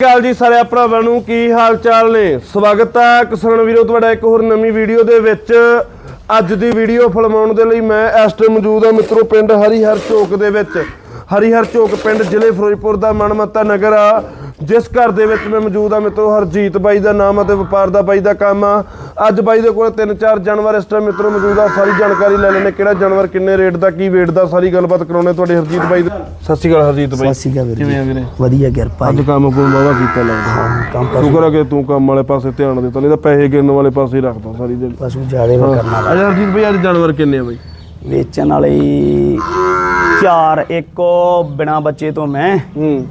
ਕਾਲ ਜੀ ਸਾਰੇ ਭਰਾਵਾਂ ਨੂੰ ਕੀ ਹਾਲ ਚਾਲ ਨੇ? ਸਵਾਗਤ ਹੈ ਕਿਸਾਨ ਵੀਰੋ, ਤੁਹਾਡਾ ਇੱਕ ਹੋਰ ਨਵੀਂ ਵੀਡੀਓ ਦੇ ਵਿੱਚ। ਅੱਜ ਦੀ ਵੀਡੀਓ ਫਿਲਮਾਉਣ ਦੇ ਲਈ ਮੈਂ ਇਸ ਟਾਈਮ ਮੌਜੂਦ ਹਾਂ ਮਿੱਤਰੋ, ਪਿੰਡ ਹਰੀਹਰ ਚੌਕ ਦੇ ਵਿੱਚ। ਹਰੀਹਰ ਚੌਕ ਪਿੰਡ ਜ਼ਿਲ੍ਹੇ ਫਿਰੋਜ਼ਪੁਰ ਦਾ ਮਨਮੱਤਾ ਨਗਰ ਆ। ਜਿਸ ਘਰ ਦੇ ਵਿੱਚ ਮੈਂ ਮੌਜੂਦ ਹਾਂ ਮਿੱਤਰੋ ਹਰਜੀਤ ਬਾਈ ਦਾ ਨਾਮ ਅਤੇ ਵਪਾਰ ਦਾ ਬਾਈ ਦਾ ਕੰਮ ਆ। ਅੱਜ ਬਾਈ ਦੇ ਕੋਲ ਤਿੰਨ ਚਾਰ ਜਾਨਵਰ ਇਸ ਟਾਈਮ ਮਿੱਤਰੋ ਮੌਜੂਦ ਆ ਸਾਰੀ ਜਾਣਕਾਰੀ ਲੈ ਲੈਣੇ ਕਿਹੜਾ ਜਾਨਵਰ ਕਿੰਨੇ ਰੇਟ ਦਾ ਕੀ weight ਦਾ ਸਾਰੀ ਗੱਲਬਾਤ ਕਰਾਉਣੇ ਤੁਹਾਡੇ ਹਰਜੀਤ ਬਾਈ ਦੇ। ਸਤਿ ਸ਼੍ਰੀ ਅਕਾਲ ਹਰਜੀਤ ਬਾਈ। ਸਤਿ ਸ਼੍ਰੀ ਅਕਾਲ ਵੀਰ ਜੀ। ਕਿਵੇਂ ਆ ਵੀਰੇ? ਵਧੀਆ ਕਿਰਪਾ ਅੱਜ ਕੰਮ ਕੋਲ ਵਾਵਾ ਕੀਤਾ ਲੱਗਦਾ। ਹਾਂ ਕੰਮ ਕਰ ਸ਼ੁਕਰ ਆ ਕਿ ਤੂੰ ਕੰਮ ਵਾਲੇ ਪਾਸੇ ਧਿਆਨ ਦਿੱਤਾ ਨਹੀਂ ਤਾਂ ਪੈਸੇ ਗਿਣਨ ਵਾਲੇ ਪਾਸੇ ਹੀ ਰੱਖਦਾ ਸਾਰੀ ਦਿਨ ਪਸ਼ੂ ਜਿਆਦੇ ਵਾ ਕਰਨ ਅਜਾ ਹਰਜੀਤ ਭਾਈ ਅੱਜ ਜਾਨਵਰ ਕਿੰਨੇ ਆ ਬਈ? ਵੇਚਣ ਵਾਲੇ ਚਾਰ ਇੱਕ ਬਿਨਾ ਬੱਚੇ ਤੋਂ ਮੈਂ ਹੂੰ।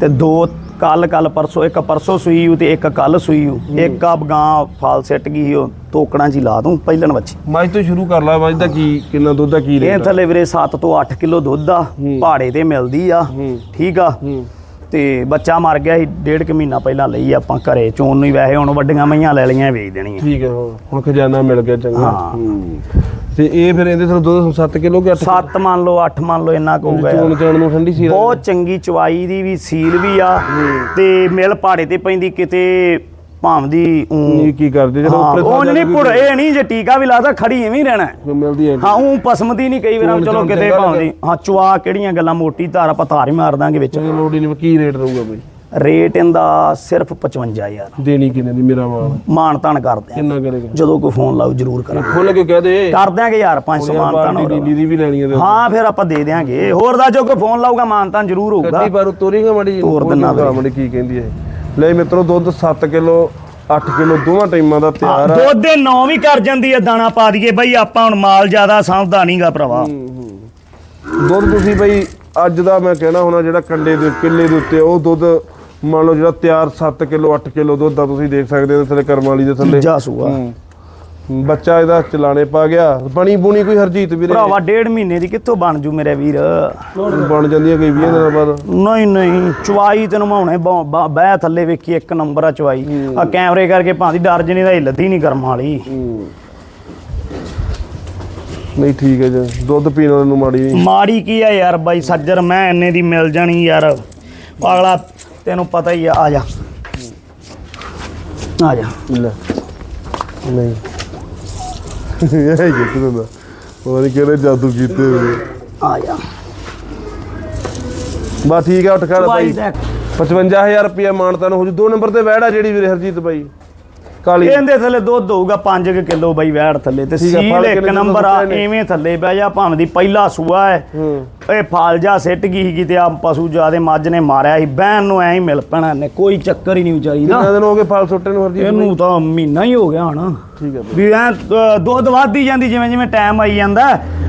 ਤੇ ਦੋ ਕੱਲ ਕੱਲ ਪਰਸੋਂ ਇੱਕ ਪਰਸੋਂ ਸੂਈ ਹੂ ਤੇ ਇੱਕ ਕੱਲ ਸੂਈ ਹੂ। ਇੱਕ ਆ ਗਾਂ ਫਾਲ ਸੈੱਟ ਗਈ ਉਹ ਤੋਕੜਾਂ ਚ ਹੀ ਲਾ ਦੂੰ ਪਹਿਲਣ ਬੱਚੀ ਮੱਝ ਤੋਂ ਸ਼ੁਰੂ ਕਰ ਲਾ ਮੱਝ ਦਾ ਕੀ ਕਿੰਨਾ ਦੁੱਧ ਦਾ ਕੀ ਇਹ ਰੇਟ ਥੱਲੇ ਵੀਰੇ 7 ਤੋਂ 8 ਕਿਲੋ ਦੁੱਧ ਆ ਪਹਾੜੇ ਤੇ ਮਿਲਦੀ ਆ ਠੀਕ ਆ। ਹੂੰ। ਤੇ ਬੱਚਾ ਮਰ ਗਿਆ ਸੀ ਡੇਢ ਕੁ ਮਹੀਨਾ ਪਹਿਲਾਂ ਲਈ ਆਪਾਂ ਘਰੇ। ਚੋਣ ਨੂੰ ਹੀ ਵੈਸੇ ਹੁਣ ਵੱਡੀਆਂ ਮਈਆਂ ਲੈ ਲਈਆਂ ਵੇਚ ਦੇਣੀਆਂ। ਠੀਕ ਹੈ ਹੁਣ ਹੁਣ ਖਜ਼ਾਨਾ ਮਿਲ ਗਿਆ ਚੰਗਾ। ਹਾਂ। ਹੂੰ। ਤੇ ਇਹ ਫਿਰ ਇਹਦੇ ਤੋਂ ਦੁੱਧ 7 ਕਿਲੋ ਕਿ 8 ਸੱਤ ਮੰਨ ਲਓ 8 ਮੰਨ ਲਓ ਇੰਨਾ ਕੁ ਹੋਊਗਾ। ਚੋਣ। ਚਾਣ ਨੂੰ ਠੰਡੀ ਸੀ ਬਹੁਤ ਚੰਗੀ ਚਵਾਈ ਦੀ ਵੀ ਸੀਲ ਵੀ ਆ ਤੇ ਮਿਲ ਪਹਾੜੇ ਤੇ ਪੈਂਦੀ ਕਿਤੇ ਭਾਵ ਦੀ ਊਂ- ਇਹ ਕੀ ਕਰਦੇ? ਜਦੋਂ ਹਾਂ, ਉੱਪਰ ਉਹ ਨਹੀਂ ਪੁੜ ਇਹ ਨਹੀਂ ਜੇ ਟੀਕਾ ਵੀ ਲਾਦਾ ਖੜੀ ਐਵੇਂ ਹੀ ਰਹਿਣਾ ਹੈ। ਮਿਲਦੀ ਹੈ ਹਾਂ ਉਹ ਪਸਮਦੀ ਨਹੀਂ ਕਈ ਵਾਰ ਚਲੋ ਕਿਤੇ ਚੰਗਾ ਭਾਵ ਦੀ ਹਾਂ ਚਵਾ ਕਿਹੜੀਆਂ ਗੱਲਾਂ ਮੋਟੀ ਧਾਰ ਆਪਾਂ ਧਾਰ ਹੀ ਮਾਰ ਦਾਂਗੇ ਵਿੱਚ। ਚੰਗੇ ਲੋੜ ਹੀ ਨਹੀਂ ਕੀ ਰੇਟ ਰਹੂਗਾ ਬਈ ਰੇਟ ਇਹਦਾ ਸਿਰਫ 55000 ਦੇਣੀ ਕਿੰਨੇ ਦੀ ਮੇਰਾ ਮਾਲ ਮਾਨ ਤਾਨ ਕਰਦੇ ਆ। ਕਿੰਨਾ ਕਰੇਗਾ ਜਦੋਂ ਕੋਈ ਫੋਨ ਲਾਓ ਜ਼ਰੂਰ ਕਰਾਂਗੇ। ਖੁੱਲ ਕੇ ਕਹਿ ਦੇ। ਕਰ ਦਿਆਂਗੇ ਯਾਰ 500 ਮਾਨ ਤਾਨ ਪਾਰਟੀ ਹੋਰ। ਨੀਲੀ ਦੀ ਵੀ ਲੈਣੀ ਹੈ ਤੇ ਹਾਂ ਫਿਰ ਆਪਾਂ ਦੇ ਦਿਆਂਗੇ। ਹੋਰ ਦਾ ਜੋ ਕੋਈ ਫੋਨ ਲਾਊਗਾ ਮਾਨ ਤਾਨ ਜ਼ਰੂਰ ਹੋਊਗਾ। ਗੱਡੀ ਪਰ ਤੋਰੀਗਾ ਮੜੀ ਤੋਰ ਦਿਨਾ ਬਈ। ਮੜੀ ਕੀ ਕਹਿੰਦੀ ਹੈ। ਲੈ ਮਿੱਤਰੋ ਦੁੱਧ 7 ਕਿਲੋ 8 ਕਿਲੋ ਦੋਵਾਂ ਟਾਈਮਾਂ ਦਾ ਤਿਆਰ ਆ। ਦੁੱਧ ਦੇ ਨੌ ਵੀ ਕਰ ਜਾਂਦੀ ਹੈ ਦਾਣਾ ਪਾ ਦਈਏ। ਬਈ ਆਪਾਂ ਹੁਣ ਮਾਲ ਜ਼ਿਆਦਾ ਸਾਂਭਦਾ ਨਹੀਂਗਾ ਭਰਾਵਾ। ਦੁੱਧ ਤੁਸੀਂ ਬਈ ਅੱਜ ਦਾ ਮੈਂ ਕਹਿਣਾ ਹੋਣਾ ਜਿਹੜਾ ਕੰਡੇ ਦੇ ਕਿੱਲੇ ਦੇ ਉੱਤੇ ਉਹ ਦੁੱਧ ਮੰਨ ਲਓ ਜਿਹੜਾ ਤਿਆਰ 7 ਕਿਲੋ 8 ਕਿਲੋ ਦੁੱਧ ਦਾ ਤੁਸੀਂ ਦੇਖ ਸਕਦੇ ਹੋ ਥੱਲੇ ਕਰਮ ਵਾਲੀ ਦੇ ਥੱਲੇ। ਸੂਆ। ਹੂੰ। ਬੱਚਾ ਇਹਦਾ ਚਲਾਣੇ ਪਾ ਗਿਆ। ਬਣੀ ਬੁਣੀ ਕੋਈ ਹਰਜੀਤ ਵੀਰੇ? ਭਰਾਵਾ ਡੇਢ ਮਹੀਨੇ ਦੀ ਕਿੱਥੋਂ ਬਣ ਜੂ ਮੇਰੇ ਵੀਰ? ਬਣ ਜਾਂਦੀ ਹੈ ਕਈ 20 ਦਿਨਾਂ ਬਾਅਦ। ਨਹੀਂ ਨਹੀਂ ਚਵਾਈ ਤੈਨੂੰ ਮਾਉਣੇ ਬਹਿ ਥੱਲੇ ਵੇਖੀ ਇੱਕ ਨੰਬਰ ਆ ਚਵਾਈ ਆ ਕੈਮਰੇ ਕਰਕੇ ਭਾਂਦੀ ਡਰ ਜਣੀ ਦਾ ਹਿੱਲਦੀ ਨਹੀਂ ਕਰਮ ਵਾਲੀ। ਨਹੀਂ ਠੀਕ ਹੈ ਜੀ। ਦੁੱਧ ਪੀਣ ਵਾਲੇ ਨੂੰ ਮਾੜੀ ਨਹੀਂ ਮਾੜੀ ਕੀ ਆ ਯਾਰ ਬਾਈ ਸੱਜਰ ਮੈਂ ਇੰਨੇ ਦੀ ਮਿਲ ਜਾਣੀ ਯਾਰ। ਪਾਗਲਾ ਤੈਨੂੰ ਪਤਾ ਹੀ ਆ ਆ ਜਾ। ਆ ਜਾ। ਲੈ। ਨਹੀਂ। ਇਹ ਉਹ ਨਹੀਂ ਕਿਹੜੇ ਜਾਦੂ ਕੀਤੇ ਹੋਏ? ਆ ਜਾ। ਬਾ ਠੀਕ ਆ ਉੱਠ ਖੜ ਬਾਈ। ਦੇਖ। 55000 ਰੁਪਏ ਮਾਨਤਾ ਨੂੰ ਹੋ ਜੂ। ਦੋ ਨੰਬਰ ਤੇ ਵਹਿੜਾ ਜਿਹੜੀ ਵੀਰੇ ਹਰਜੀਤ ਬਾਈ। ਕਾਲੀ ਇਹਦੇ ਥੱਲੇ ਦੁੱਧ ਹੋਊਗਾ 5 ਕਿਲੋ ਬਈ ਵੈੜ ਥੱਲੇ ਤੇ ਠੀਕ ਆ, ਸੀਲ ਫਲ ਇੱਕ ਕਿੰਨੇ ਨੰਬਰ ਆ ਨੇ? ਐਵੇਂ ਥੱਲੇ ਬਹਿ ਜਾ ਭਾਵੇਂ ਦੀ ਪਹਿਲਾ ਸੂਆ ਹੈ। ਹੂੰ। ਇਹ ਫਾਲ ਜਾ ਸਿੱਟ ਗਈ ਸੀਗੀ ਤੇ ਆ ਪਸ਼ੂ ਜਿਆਦੇ ਮੱਝ ਨੇ ਮਾਰਿਆ ਸੀ ਬਹਿਣ ਨੂੰ ਐਂ ਹੀ ਮਿਲ ਪੈਣਾ ਨੇ ਕੋਈ ਚੱਕਰ ਹੀ ਨਹੀਂ ਵਿਚਾਰੀ ਦਾ। ਕਿੰਨੇ ਦਿਨ ਹੋ ਗਏ ਫਲ ਸੁੱਟੇ ਨੂੰ ਹਰਜੀਤ? ਇਹਨੂੰ ਤਾਂ ਮਹੀਨਾ ਹੀ ਹੋ ਗਿਆ ਹਣ। ਠੀਕ ਹੈ ਵੀ ਐ ਦੁੱਧ ਵੱਧਦੀ ਜਾਂਦੀ ਜਿਵੇਂ ਜਿਵੇਂ ਟਾਈਮ ਆਈ ਜਾਂਦਾ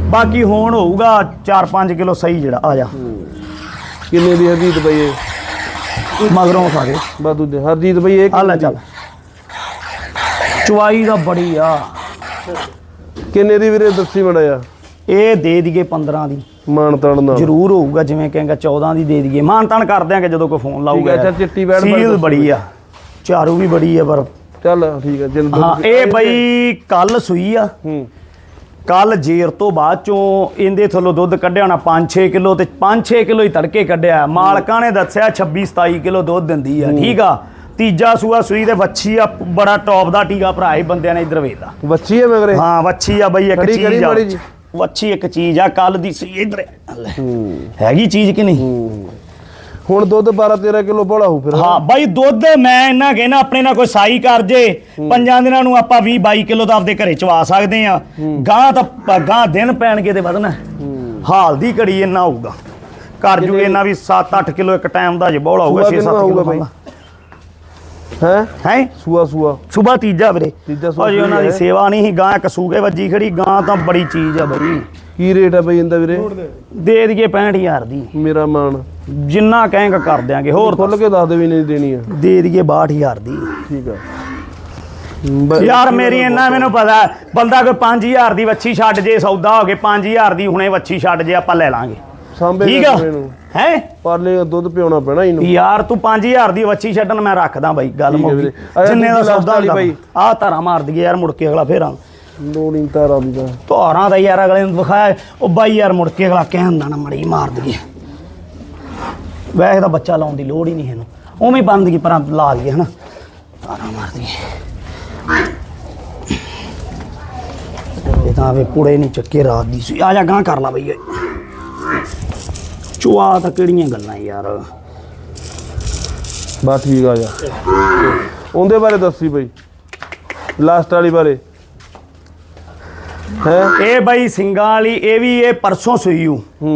ਬਾਕੀ ਹੁਣ ਹੋਊਗਾ 4-5 ਕਿਲੋ ਸਹੀ ਜਿਹੜਾ ਆ ਜਾ। ਕਿੰਨੇ ਦੀ ਹਰਜੀਤ ਬਾਈ ਇਹ? ਮਗਰੋਂ ਖਾ ਕੇ। ਬਾ ਦੂਜੇ ਹਰਜੀਤ ਬਾਈ ਇਹ ਆ ਲੈ ਚੱਲ। ਚੁਆਈ ਦਾ ਬੜੀ ਆ। ਕਿੰਨੇ ਦੀ ਵੀਰੇ ਦੱਸੀ ਮੜਾ ਆ ਇਹ ਦੇ ਦਈਏ 15 ਦੀ। ਮਾਨ ਤਾਣ ਨਾਲ। ਜ਼ਰੂਰ ਹੋਊਗਾ ਜਿਵੇਂ ਕਹੇਗਾ 14 ਦੀ ਦੇ ਦਈਏ। ਮਾਨ ਤਾਨ ਕਰ ਦਿਆਂਗੇ ਜਦੋਂ ਕੋਈ ਫੋਨ ਲਾਊਗਾ। ਅੱਛਾ, ਯਾਰ। ਚਿੱਟੀ ਬਾਰੇ ਸੀਲ ਬੜੀ ਆ। ਚਾਰੂ ਵੀ ਬੜੀ ਆ ਪਰ ਚੱਲ ਠੀਕ ਹੈ ਜਿੰਦ ਹਾਂ ਇਹ ਬਈ ਕੱਲ ਸੂਈ ਆ। ਹੂੰ। ਕੱਲ ਜੇਰ ਤੋਂ ਬਾਅਦ ਚੋਂ ਇਹਦੇ ਥੱਲੋਂ ਦੁੱਧ ਕੱਢਿਆ ਹੋਣਾ 5-6 ਕਿਲੋ ਤੇ 5-6 ਕਿਲੋ ਹੀ ਤੜਕੇ ਕੱਢਿਆ। ਮਾਲਕਾਂ ਨੇ ਦੱਸਿਆ 26-27 ਕਿਲੋ ਦੁੱਧ ਦਿੰਦੀ ਆ। ਠੀਕ ਆ। ਤੀਜਾ ਸੂਆ ਸੂਈ ਤੇ ਵੱਛੀ ਆ ਬੜਾ ਟੌਪ ਦਾ ਟੀਗਾ ਭਰਾ ਹੀ ਬੰਦਿਆਂ ਨੇ ਇਧਰ ਵੇਖਦਾ। ਬੱਚੀ ਹੈ ਮਗਰੇ? ਹਾਂ ਵੱਛੀ ਆ ਬਈ ਇੱਕ ਚੀਜ਼ ਆ। ਵੱਛੀ ਇੱਕ ਚੀਜ਼ ਆ ਕੱਲ ਦੀ ਸੂਈ ਇਧਰ। ਹੈਗੀ ਚੀਜ਼ ਕਿ ਨਹੀਂ? ਹੁਣ ਦੁੱਧ 12 13 ਕਿਲੋ ਬੋਲਾ ਹੋ ਫਿਰ। ਹਾਂ ਬਾਈ ਦੁੱਧ ਮੈਂ ਇਹਨਾਂ ਕਹਿਣਾ ਆਪਣੇ ਨਾਲ ਕੋਈ ਸਾਈ ਕਰ ਜੇ। ਪੰਜਾਂ ਦਿਨਾਂ ਨੂੰ ਆਪਾਂ 20 22 ਕਿਲੋ ਤਾਂ ਆਪਦੇ ਘਰੇ ਚਵਾ ਸਕਦੇ ਆ ਗਾਂ ਤਾਂ ਗਾਂ ਦਿਨ ਪੈਣਗੇ ਤੇ ਵਧਣਾ ਹਾਲ ਦੀ ਘੜੀ ਇੰਨਾ ਹੋਊਗਾ। ਕਰ ਜੂ ਇਹਨਾਂ ਵੀ 7-8 ਕਿਲੋ ਇੱਕ ਟਾਈਮ ਦਾ ਜੇ ਬੋਲਾ ਹੋਊਗਾ ਸੂਆ 6-7 ਕਿੰਨਾ ਹੋਊਗਾ ਕਿਲੋ ਬਾਈ? ਹੈ? ਹੈ? ਸੂਆ ਸੂਆ। ਸਵੇਰ ਤੀਜਾ ਵੀਰੇ। ਤੀਜਾ ਸੂਆ ਅਜੇ ਉਹਨਾਂ ਦੀ। ਸੇਵਾ ਨਹੀਂ ਸੀ ਗਾਂ ਇੱਕ ਸੂਗੇ ਵੱਜੀ ਖੜੀ ਗਾਂ ਤਾਂ ਬੜੀ ਚੀਜ਼ ਆ ਬਈ। ਕੀ ਰੇਟ ਹੈ ਬਈ ਇਹਦਾ ਵੀਰੇ? ਦੇ ਦਈਏ 65000 ਦੀ। ਮੇਰਾ ਮਾਨ ਜਿੰਨਾ ਕਹੇਗਾ ਕਰ ਦਿਆਂਗੇ ਹੋਰ ਖੁੱਲ ਕੇ ਦੱਸ ਦੇ ਵੀ ਨਹੀਂ ਦੇਣੀ ਆ। ਦੇ ਦਈਏ 62000 ਦੀ। ਠੀਕ ਆ। ਯਾਰ ਮੇਰੀ ਇੰਨਾ ਮੈਨੂੰ ਪਤਾ ਬੰਦਾ ਕੋਈ 5000 ਦੀ ਵੱਛੀ ਛੱਡ ਜੇ ਸੌਦਾ ਹੋ ਕੇ 5000 ਦੀ ਹੁਣੇ ਵੱਛੀ ਛੱਡ ਜੇ ਆਪਾਂ ਲੈ ਲਾਂਗੇ। ਸਾਂਭੇ ਠੀਕ ਆ। ਨੂੰ। ਹੈ? ਦੁੱਧ ਪਿਉਣਾ ਪੈਣਾ ਇਹਨੂੰ। ਯਾਰ ਤੂੰ 5000 ਦੀ ਵੱਛੀ ਛੱਡਣ ਮੈਂ ਰੱਖਦਾ ਬਾਈ ਗੱਲ ਠੀਕ ਹੈ ਮੁੱਕ ਵੀਰੇ। ਗਈ ਅੱਛਾ, ਜਿੰਨੇ ਦਾ ਦੂਜੀ last ਸੌਦਾ ਵਾਲੀ ਹੁੰਦਾ। ਬਾਈ। ਆਹ ਧਾਰਾ ਮਾਰ ਦਈਏ ਯਾਰ ਮੁੜ ਕੇ ਅਗਲਾ ਫੇਰਾਂ ਲੋਣੀ ਤਾਰਾ ਦੀ ਦਾ ਧਾਰਾਂ ਦਾ ਯਾਰ ਅਗਲੇ ਨੂੰ ਵਿਖਾਇਆ ਉਹ ਬਾਈ ਯਾਰ ਮੁੜ ਕੇ ਅਗਲਾ ਕਹਿੰਦਾ ਨਾ ਮੜੀ ਮਾਰ ਦਈਏ। ਵੈਸੇ ਤਾਂ ਬੱਚਾ ਲਾਉਣ ਦੀ ਲੋੜ ਹੀ ਨਹੀਂ ਇਹਨੂੰ। ਉਵੇਂ ਬੰਦ ਕੀ ਪਰਾਂ ਲਾ ਦਈਏ ਹਨਾ? ਤਾਰਾ ਮਾਰ ਦਈਏ। ਇਹ ਤਾਂ ਵੇ ਪੁੜੇ ਨਹੀਂ ਚੱਕੇ ਰਾਤ ਦੀ। ਸੀ ਆ ਜਾ ਗਾਂ ਕਰ ਲਾ ਬਈ। ਓਏ ਚੁਆ ਤਾਂ ਕਿਹੜੀਆਂ ਗੱਲਾਂ ਯਾਰ? ਬਸ ਠੀਕ ਆ ਜਾ ਉਹਦੇ ਬਾਰੇ ਦੱਸੀ ਬਈ। ਲਾਸਟ ਵਾਲੀ ਬਾਰੇ। ਹੈ? ਇਹ ਬਈ ਸਿੰਘਾਂ ਵਾਲੀ ਇਹ ਵੀ ਇਹ ਪਰਸੋਂ ਸੂਈ ਹੂ।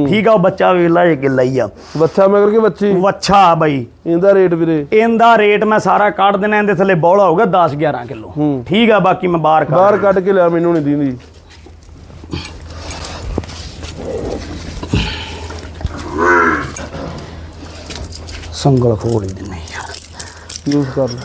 ਠੀਕ ਆ ਉਹ ਬੱਚਾ ਵੇਲਾ ਜੇ ਕਿੱਲਾ ਹੀ ਆ। ਬੱਚਾ ਮਗਰ ਕੇ ਬੱਚੀ? ਵੱਛਾ ਬਈ। ਇਹਦਾ ਰੇਟ ਵੀਰੇ? ਇਹਦਾ ਰੇਟ ਮੈਂ ਸਾਰਾ ਕੱਢ ਦੇਣਾ ਇਹਦੇ ਥੱਲੇ ਬੌਲਾ ਹੋਊਗਾ 10 11 ਕਿਲੋ। ਠੀਕ ਆ ਬਾਕੀ ਮੈਂ ਬਾਹਰ ਕੱਢ ਬਾਹਰ ਕੱਢ ਕੇ ਲਿਆ ਮੈਨੂੰ ਨਹੀਂ ਦਿੰਦੀ। ਸੰਗਲ ਖੋਲ ਹੀ ਦਿੰਨੇ ਯਾਰ ਯੂਜ਼ ਕਰ ਲੈ।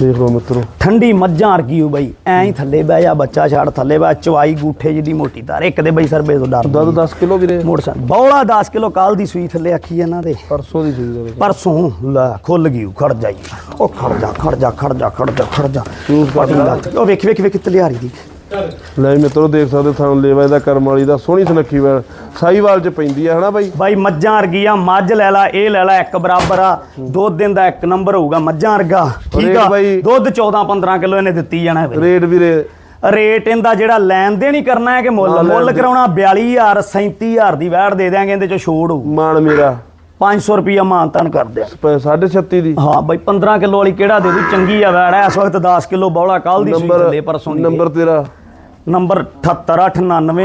ਦੇਖ ਲਓ ਮਿੱਤਰੋ। ਠੰਡੀ ਮੱਝਾਂ ਵਰਗੀ ਹੋ ਬਈ ਐਂ ਹੀ ਥੱਲੇ ਬਹਿ ਜਾ ਬੱਚਾ ਛੱਡ ਥੱਲੇ ਬਹਿ ਚਵਾਈ ਗੂਠੇ ਜਿੱਡੀ ਮੋਟੀ ਤਾਰ ਇੱਕ ਦੇ ਬਈ ਸਰਬੇ ਤੋਂ ਡਰ ਦੁੱਧ 10 ਕਿਲੋ ਵੀਰੇ। ਮੋਟਰਸਾਈਕਲ ਬੌਲਾ 10 ਕਿਲੋ ਕੱਲ ਦੀ ਸੂਈ ਥੱਲੇ ਆਖੀ ਇਹਨਾਂ ਦੇ। ਪਰਸੋਂ ਦੀ ਸੂਈ ਦੇ ਪਰਸੋਂ ਲੈ ਖੁੱਲ ਗਈ ਉਹ, ਖੜ ਜਾਈ। ਉਹ ਖੜ ਜਾ ਖੜ ਜਾ ਖੜ ਜਾ ਖੜ ਜਾ ਖੜ। ਉਹ ਵੇਖ ਵੇਖ ਵੇਖ ਤਲਿਆਰੀ ਦੀ। ਲੈ ਮਿੱਤਰੋ ਦੇਖ ਸਕਦੇ ਤੁਹਾਨੂੰ ਲੇਵਾ ਇਹਦਾ ਕਰਮ ਵਾਲੀ ਦਾ ਸੋਹਣੀ ਸੁਨੱਖੀ ਵੈਲ ਸਾਈਵਾਲ ਚ ਪੈਂਦੀ ਆ ਹਨਾ ਬਾਈ? ਬਾਈ ਮੱਝਾਂ ਵਰਗੀ ਆ ਮੱਝ ਲੈ ਲਾ ਇਹ ਲੈ ਲਾ ਇੱਕ ਬਰਾਬਰ ਆ। ਦੁੱਧ ਦਿਨ ਦਾ ਇੱਕ ਨੰਬਰ ਹੋਊਗਾ ਮੱਝਾਂ ਵਰਗਾ। ਠੀਕ ਆ? ਦੁੱਧ 14 15 ਕਿਲੋ ਇਹਨੇ ਦਿੱਤੀ ਜਾਣਾ ਰੇਟ ਵੀਰੇ। ਰੇਟ ਇਹਦਾ ਜਿਹੜਾ ਲੈਣ ਦੇਣ ਹੀ ਕਰਨਾ ਹੈ ਕਿ ਮੁੱਲ? ਮੁੱਲ। ਕਰਾਉਣਾ 42000 37000 ਦੀ ਵੈਟ ਦੇ ਦਿਆਂਗੇ ਇਹਦੇ ਚ ਛੋੜ ਹੋਊ। ਮਾਨ ਮੇਰਾ। 500 ਰੁਪਿਆ ਮਾਨਤਨ ਕਰ ਦਿਆਂ 36 ਦੀ। ਹਾਂ ਬਾਈ 15 ਕਿਲੋ ਵਾਲੀ ਕਿਹੜਾ ਦੇ ਦੂ ਚੰਗੀ ਆ ਵੈੜ ਇਸ ਵਕਤ 10 ਕਿਲੋ ਬੌਲਾ ਕੱਲ ਦੀ ਸੂਈ ਥੱਲੇ ਪਰਸੋਂ ਦੀ। ਨੰਬਰ ਤੇਰਾ। ਨੰਬਰ 78899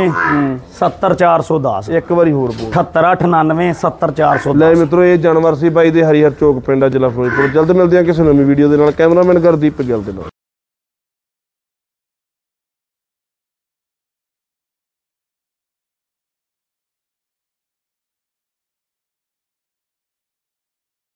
70410 ਇੱਕ ਵਾਰੀ ਹੋਰ ਬੋਲ। 78899 70410 ਲੈ ਮਿੱਤਰੋ ਇਹ ਜਾਨਵਰ ਸੀ ਬਾਈ ਦੇ ਹਰੀਹਰ ਚੌਕ ਪਿੰਡ ਜ਼ਿਲ੍ਹਾ ਫਿਰੋਜ਼ਪੁਰ। ਜਲਦ ਮਿਲਦੇ ਆ ਕਿਸੇ ਨਵੀਂ ਵੀਡੀਓ ਦੇ ਨਾਲ। ਕੈਮਰਾਮੈਨ ਗੁਰਦੀਪ ਗਿੱਲ ਦੇ ਨਾਲ।